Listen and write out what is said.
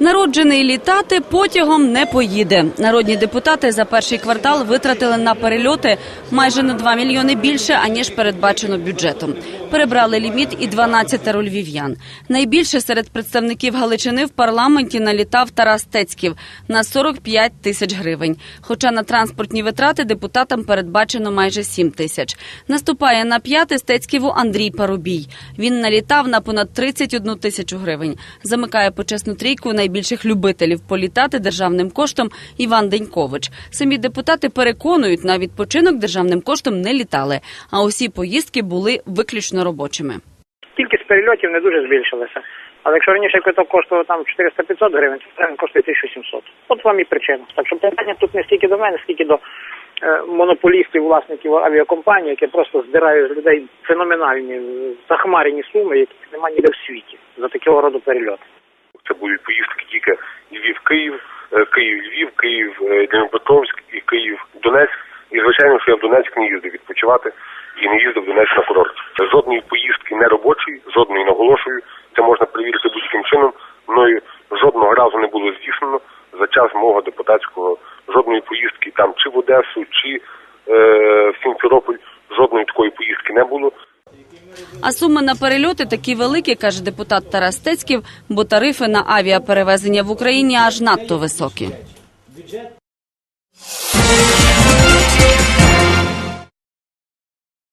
Народжений літати потягом не поїде. Народні депутати за перший квартал витратили на перельоти майже на 2 мільйони більше аніж передбачено бюджетом. Перебрали ліміт і 12 львів'ян. Найбільше серед представників Галичини в парламенті налітав Тарас Тецьків на 45 тисяч гривень. Хоча на транспортні витрати депутатам передбачено майже 7 тисяч. Наступає на п'яте Стецьківу Андрій Парубій. Він налітав на понад 31 тисячу гривень. Замикає почесну трійку найбільших любителів політати державним коштом Іван Денькович. Самі депутати переконують, на відпочинок державним коштом не літали, а усі поїздки були виключно робочими. Кількість перельотів не дуже збільшилася. Але якщо раніше квиток коштував там 400-500 гривень, то він коштує 1700. От вам і причина. Так що питання тут не стільки до мене, скільки до е, монополістів, власників авіакомпаній, які просто здирають з людей феноменальні захмарені суми, яких немає ніде в світі за такого роду перельоти. Це будуть поїздки тільки Львів-Київ, е, Київ-Львів, Київ-Дніпропетровськ і Київ-Донецьк. І звичайно, що я в Донецьк не їздив відпочивати і не їздив в Донецьк на курорт. Жодної поїздки не робочої, жодної наголошую. Це можна перевірити будь-яким чином. Мною жодного разу не було здійснено за час мого депутатського жодної поїздки там чи в Одесу, чи е, в Сімферополь. Жодної такої поїздки не було. А суми на перельоти такі великі, каже депутат Тарас Тецьків, бо тарифи на авіаперевезення в Україні аж надто високі.